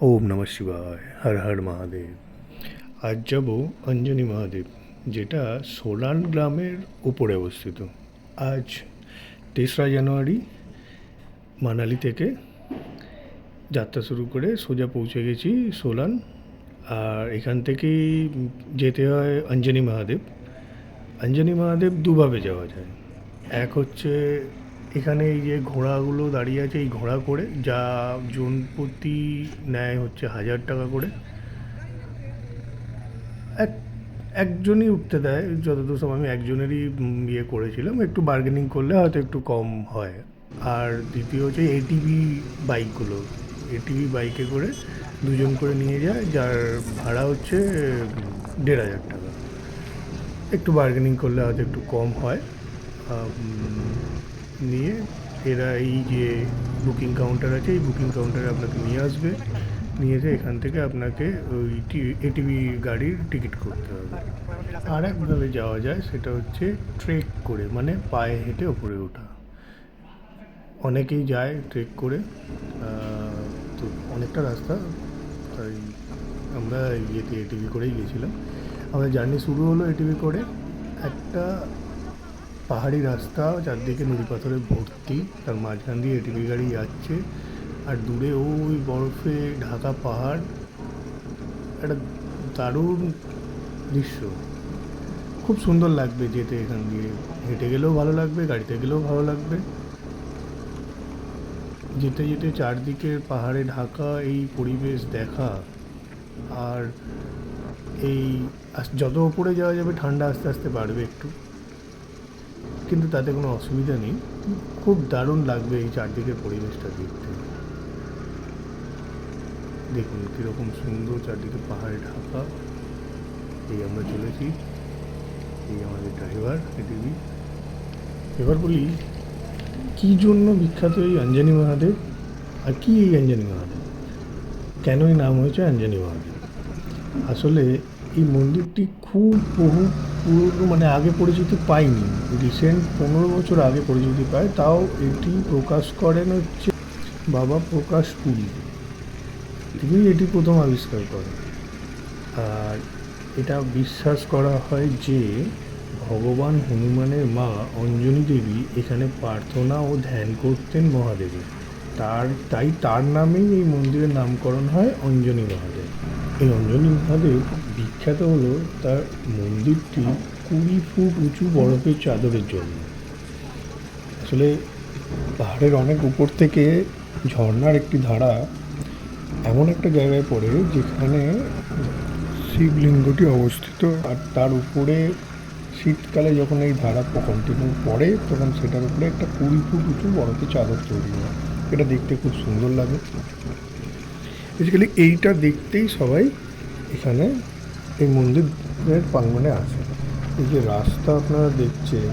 ওম নমঃ শিবায়, হর হর মহাদেব। আজ যাব অঞ্জনী মহাদেব, যেটা সোলান গ্রামের উপরে অবস্থিত। আজ তেসরা জানুয়ারি, মানালি থেকে যাত্রা শুরু করে সোজা পৌঁছে গেছি সোলান। আর এখান থেকেই যেতে হয় অঞ্জনী মহাদেব। অঞ্জনী মহাদেব দুভাবে যাওয়া যায়। এক হচ্ছে এখানে এই যে ঘোড়াগুলো দাঁড়িয়ে আছে, এই ঘোড়া করে, যা জন প্রতি নেয় হচ্ছে হাজার টাকা করে, এক, একজনই উঠতে দেয়, যতদূর সময় আমি একজনেরই ইয়ে করেছিলাম, একটু বার্গেনিং করলে হয়তো একটু কম হয়। আর দ্বিতীয় হচ্ছে এটিভি বাইকগুলো এটিভি বাইকে করে দুজন করে নিয়ে যায়, যার ভাড়া হচ্ছে দেড় হাজার টাকা। একটু বার্গেনিং করলে হয়তো একটু কম হয় নিয়ে এরা এই যে বুকিং কাউন্টার আছে, এই বুকিং কাউন্টারে আপনাকে নিয়ে আসবে। নিয়ে এসে এখান থেকে আপনাকে ওই এটিভি গাড়ির টিকিট করতে হবে। আর একভাবে যাওয়া যায় সেটা হচ্ছে ট্রেক করে মানে পায়ে হেঁটে ওপরে ওঠা। অনেকেই যায় ট্রেক করে তো অনেকটা রাস্তা, তাই আমরা ইয়েতে এটিভি করেই গেছিলাম। আমাদের জার্নি শুরু হলো এটিভি করে। একটা পাহাড়ি রাস্তা, চারদিকে নুড়ি পাথরে ভর্তি, তার মাঝখান দিয়ে এটিভি গাড়ি যাচ্ছে, আর দূরে ওই বরফে ঢাকা পাহাড়, একটা দারুণ দৃশ্য। খুব সুন্দর লাগবে যেতে এখান দিয়ে। হেঁটে গেলেও ভালো লাগবে, গাড়িতে গেলেও ভালো লাগবে। যেতে যেতে চারদিকের পাহাড়ে ঢাকা এই পরিবেশ দেখা, আর এই যত ওপরে যাওয়া যাবে, ঠান্ডা আস্তে আস্তে বাড়বে একটু। কিন্তু তাতে কোনো অসুবিধা নেই। খুব দারুণ লাগবে এই চারদিকের পরিবেশটা দেখতে। দেখুন কীরকম সুন্দর চারদিকে পাহাড়ে ঢাকা। এই আমরা চলেছি। এই আমাদের ড্রাইভার এটিভি এবার বলি, কী জন্য বিখ্যাত এই অঞ্জনী মহাদেব? আর কি এই অঞ্জনী মহাদেব? কেনই নাম হয়েছে অঞ্জনী মহাদেব? আসলে এই মন্দিরটি খুব বহু পুরনো মানে আগে পরিচিতি পায়নি রিসেন্ট পনেরো বছর আগে পরিচিতি পায়, তাও এটি প্রকাশ করেন হচ্ছে বাবা প্রকাশ পুরী। তিনি এটি প্রথম আবিষ্কার করেন। আর এটা বিশ্বাস করা হয় যে, ভগবান হনুমানের মা অঞ্জনী দেবী এখানে প্রার্থনা ও ধ্যান করতেন মহাদেবের। তার, তাই তার নামেই এই মন্দিরের নামকরণ হয় অঞ্জনী মহাদেব। এই অঞ্জনী মহাদেব বিখ্যাত হলো তার মন্দিরটি কুড়ি ফুট উঁচু বরফের চাদরের জন্য। আসলে পাহাড়ের অনেক উপর থেকে ঝর্ণার একটি ধারা এমন একটা জায়গায় পড়ে যেখানে শিবলিঙ্গটি অবস্থিত আর তার উপরে শীতকালে যখন এই ধারা কন্টিনিউ পড়ে, তখন সেটার উপরে একটা কুড়ি ফুট উঁচু বরফের চাদর তৈরি হয়। এটা দেখতে খুব সুন্দর লাগে। বেসিক্যালি এইটা দেখতেই সবাই এখানে এই মন্দিরের প্রাঙ্গণে আছে। এই যে রাস্তা আপনারা দেখছেন,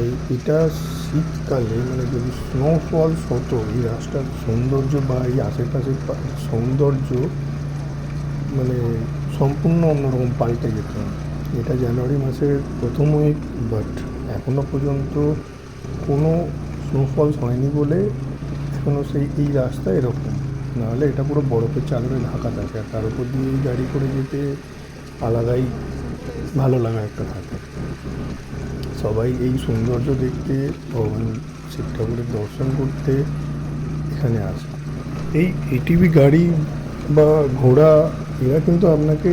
এই এটা শীতকালে মানে যদি স্নোফল হতো, এই রাস্তার সৌন্দর্য বা এই আশেপাশের সৌন্দর্য মানে সম্পূর্ণ অন্যরকম পাল্টে যেত। এটা জানুয়ারি মাসের প্রথম উইক বাট এখনও পর্যন্ত কোনো স্নোফলস হয়নি বলে এখনও সেই, এই রাস্তা এরকম। নাহলে এটা পুরো বরফের চাদরে ঢাকা থাকে। আর তার উপর দিয়ে গাড়ি করে যেতে আলাদাই ভালো লাগা একটা থাকে। সবাই এই সৌন্দর্য দেখতে, ভগবান শিব ঠাকুরের দর্শন করতে এখানে আসে। এই এটিভি গাড়ি বা ঘোড়া, এরা কিন্তু আপনাকে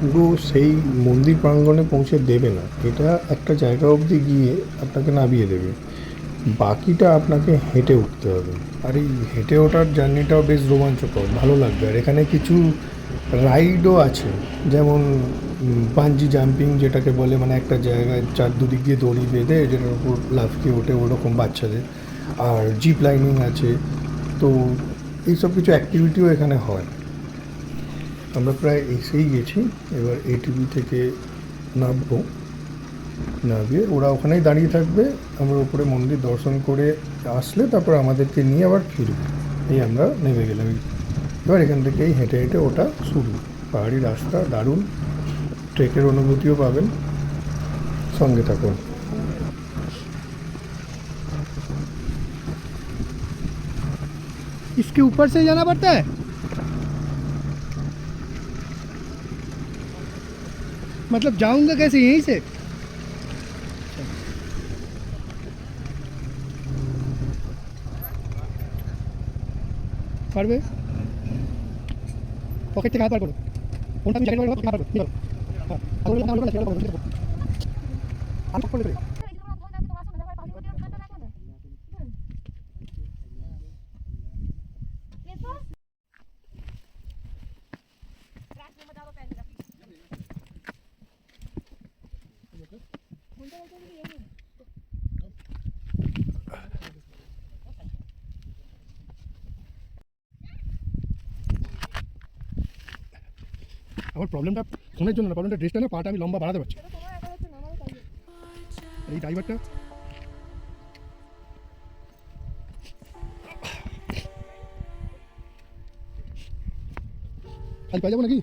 পুরো সেই মন্দির প্রাঙ্গণে পৌঁছে দেবে না। এটা একটা জায়গা অবধি গিয়ে আপনাকে নামিয়ে দেবে। বাকিটা আপনাকে হেঁটে উঠতে হবে। আর এই হেঁটে ওঠার জার্নিটাও বেশ রোমাঞ্চকর, ভালো লাগবে। আর এখানে কিছু রাইডও আছে, যেমন পাঞ্জি জাম্পিং যেটাকে বলে মানে একটা জায়গায় চার দুদিক দিয়ে দড়ি বেঁধে যেটার উপর লাফিয়ে ওঠে ওরকম বাচ্চাদের। আর জিপ লাইনিং আছে, তো এইসব কিছু অ্যাক্টিভিটিও এখানে হয়। আমরা প্রায় এসেই গেছি, এবার এটিভি থেকে নামবো। নামিয়ে ওরা ওখানেই দাঁড়িয়ে থাকবে আমরা উপরে মন্দির দর্শন করে আসলে তারপর আমাদেরকে নিয়ে আবার ফিরবে এই আমরা নেমে গেলাম এবার এখান থেকেই হেঁটে হেঁটে ওটা শুরু পাহাড়ি রাস্তা দারুণ ট্রেকের অনুভূতিও পাবেন সঙ্গে থাকুন इसके ऊपर से जाना पड़ता है मतलब जाऊँगा कैसे यहीं से পারবে? পকেট থেকে হাত করো। ফোনটা তুমি জ্যাকেট হাত বার বলো না সেটা বলো আমি করে দেবে আমার প্রবলেমটা ফোনের জন্য না প্রবলেমটা ড্রেসটা না, পাটা আমি লম্বা বাড়াতে পারছি। এই ড্রাইভারটা খালি পাই যাব নাকি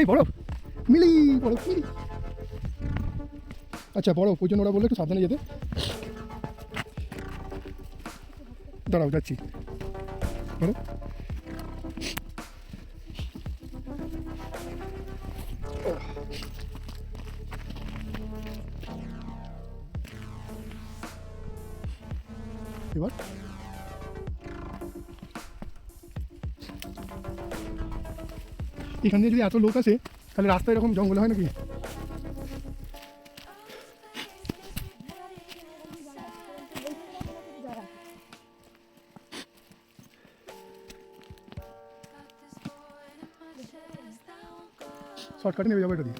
এই বরফ, মিলি বরফ, মিলি। আচ্ছা বরফ, ওই জন্য ওরা বলল একটু সাবধানে যেতে। দাঁড়াও, যাচ্ছি। বরফ। এবার? এখান দিয়ে যদি এত লোক আসে, তাহলে রাস্তায় এরকম জঙ্গল হয় নাকি? শর্টকাটে নেমে যাব এটা দিয়ে।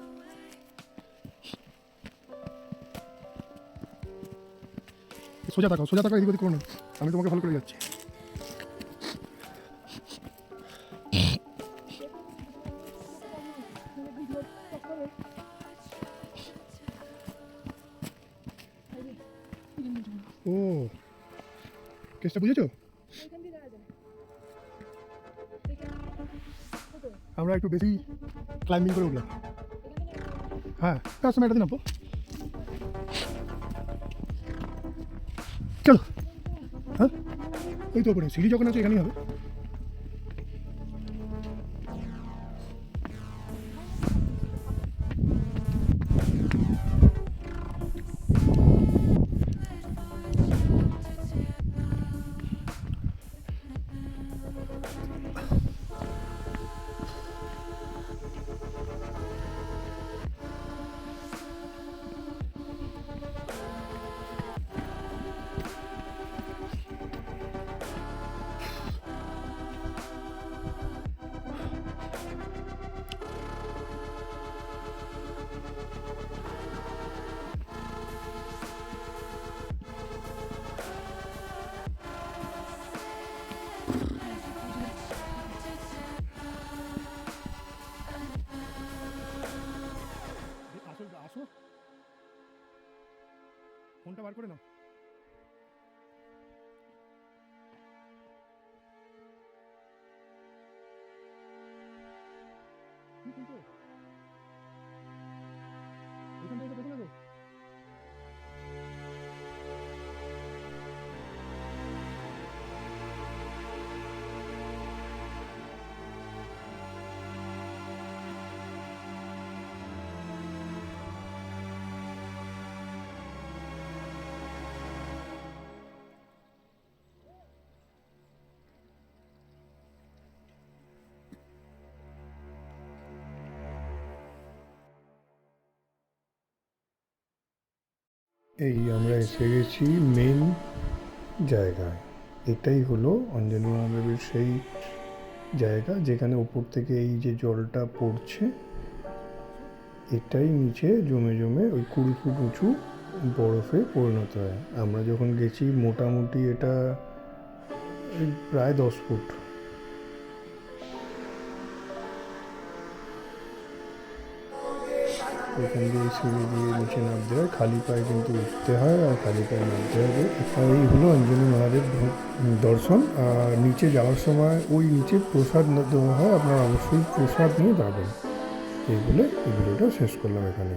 সোজা থাকাও সোজা থাকাও এদিক ওদিক করো না। আমি তোমাকে ফলো করে যাচ্ছি। কেসটা বুঝেছ আমরা একটু বেশি ক্লাইম্বিং করে উঠলাম হ্যাঁ তার সময় একটা দিন নামবো চলো হ্যাঁ ওই তো ওপরে সিঁড়ি যখন আছে এখানেই হবে কি শুনছো? এখান থেকে তো দেখো না গো। এই আমরা এসে গেছি মেন জায়গায়। এটাই হলো অঞ্জলি মহাদেবের সেই জায়গা যেখানে উপর থেকে এই যে জলটা পড়ছে, এটাই নিচে জমে জমে ওই কুড়ি ফুট উঁচু বরফে পরিণত হয়। আমরা যখন গেছি, মোটামুটি এটা প্রায় দশ ফুট। এখান দিয়ে সিঁড়ি দিয়ে নিচে নামতে হয়। খালি পায়ে কিন্তু উঠতে হয় আর খালি পায়ে নামতে হবে। এই হলো অঞ্জলি মহাদেব দর্শন। আর নিচে যাওয়ার সময় ওই নিচে প্রসাদ দেওয়া হয়। আপনারা অবশ্যই প্রসাদ নিয়ে যাবেন। এই বলে ভিডিওটা শেষ করলাম এখানে